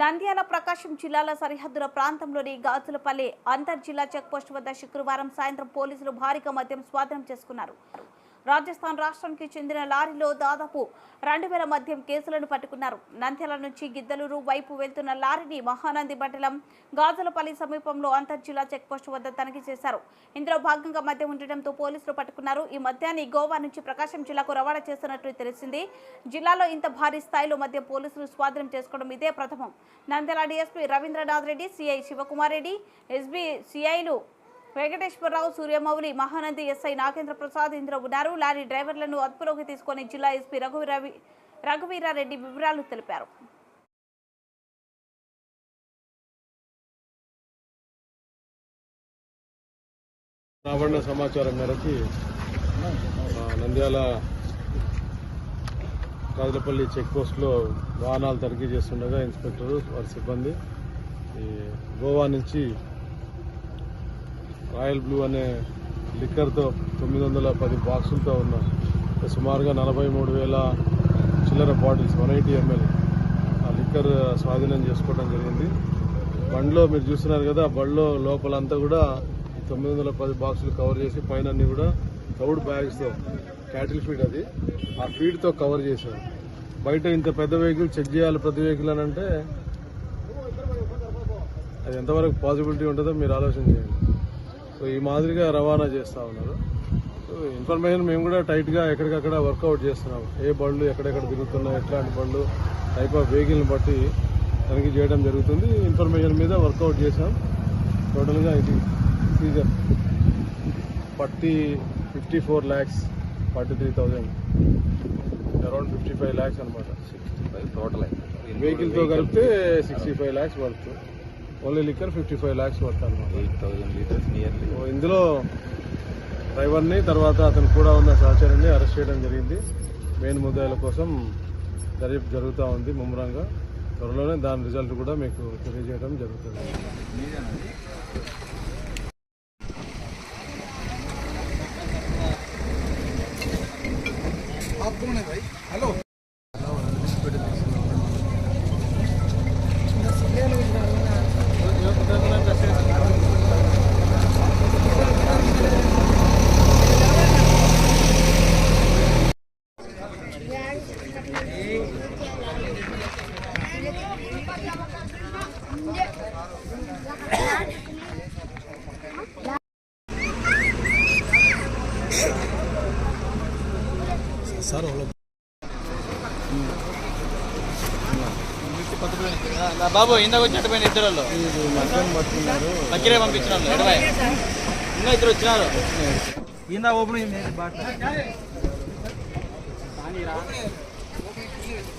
నంద్యాల ప్రకాశం జిల్లాల సరిహద్దుల ప్రాంతంలోని గాజులపల్లి అంతర్ జిల్లా చెక్పోస్ట్ వద్ద శుక్రవారం సాయంత్రం పోలీసులు భారీగా మద్యం స్వాధీనం చేసుకున్నారు. రాజస్థాన్ రాష్ట్రానికి చెందిన లారీలో దాదాపు రెండు వేల మద్యం కేసులను పట్టుకున్నారు. నంద్యాల నుంచి గిద్దలూరు వైపు వెళ్తున్న లారీని మహానంది మండలం గాజులపల్లి సమీపంలో అంతర్ జిల్లా చెక్పోస్ట్ వద్ద తనిఖీ చేశారు. ఇందులో భాగంగా మద్యం ఉండటంతో పోలీసులు పట్టుకున్నారు. ఈ మద్యాన్ని గోవా నుంచి ప్రకాశం జిల్లాకు రవాణా చేస్తున్నట్లు తెలిసింది. జిల్లాలో ఇంత భారీ స్థాయిలో మద్యం పోలీసులు స్వాధీనం చేసుకోవడం ఇదే ప్రథమం. Nandyal DSP Ravindranath Reddy CI Shivakumar Reddy SB సిఐలు Venkateswararao Suryamouli Mahanandi SI Nagendra Prasad Indra ఉన్నారు. లారీ డ్రైవర్లను అదుపులోకి తీసుకొని జిల్లా ఎస్పీ రఘువీరవి రఘువీరారెడ్డి వివరాలు తెలిపారు. రాబడిన సమాచారం మేరకి నంద్యాల కాదులపల్లి చెక్ పోస్ట్లో వాహనాలు తనిఖీ చేస్తుండగా ఇన్స్పెక్టర్ వారి సిబ్బంది గోవా నుంచి రాయల్ బ్లూ అనే లిక్కర్తో తొమ్మిది వందల పది బాక్సులతో ఉన్న సుమారుగా నలభై మూడు వేల చిల్లర బాటిల్స్ వన్ ఎయిటీ ఎంఎల్ ఆ లిక్కర్ స్వాధీనం చేసుకోవడం జరిగింది. బండ్లో మీరు చూస్తున్నారు కదా బండ్లో లోపలంతా కూడా తొమ్మిది వందల పది బాక్సులు కవర్ చేసి పైన అన్ని కూడా తౌడ్ బ్యాగ్స్తో క్యాటిల్ ఫీడ్ అది ఆ ఫీడ్తో కవర్ చేశారు. బయట ఇంత పెద్ద వెహికల్ చెక్ చేయాలి ప్రతి వెహికల్ అని అంటే అది ఎంతవరకు పాసిబిలిటీ ఉంటుందో మీరు ఆలోచన చేయండి. సో ఈ మాదిరిగా రవాణా చేస్తూ ఉన్నారు. సో ఇన్ఫర్మేషన్ మేము కూడా టైట్గా ఎక్కడికక్కడ వర్కౌట్ చేస్తున్నాం. ఏ బళ్ళు ఎక్కడెక్కడ తిరుగుతున్నాయి ఎట్లాంటి బళ్ళు టైప్ ఆఫ్ వెహికల్ని బట్టి తనిఖీ చేయడం జరుగుతుంది. ఇన్ఫర్మేషన్ మీద వర్కౌట్ చేసాం టోటల్గా ఇది season forty fifty four lakhs forty three thousand around fifty five lakhs అనమాట టోటల్ వెహికల్తో కలిపితే sixty five lakhs worth only liquor fifty five lakhs అనమాట ఎయిట్ థౌసండ్ లీటర్స్ నియర్లీ. ఇందులో డ్రైవర్ని తర్వాత అతను కూడా ఉన్న సహచరుని అరెస్ట్ చేయడం జరిగింది. మెయిన్ ముద్దాయిల కోసం దర్యాప్తు జరుగుతూ ఉంది ముమ్మరంగా. త్వరలోనే దాని రిజల్ట్ కూడా మీకు తెలియజేయడం జరుగుతుంది. బాబు ఇందాక వచ్చినట్టు పోయిన ఇద్దరు బక్కిరే పంపించిన వాళ్ళు ఎడవై ఇంకా ఇద్దరు వచ్చినారు. ఇందా ఓపెన్ అయింది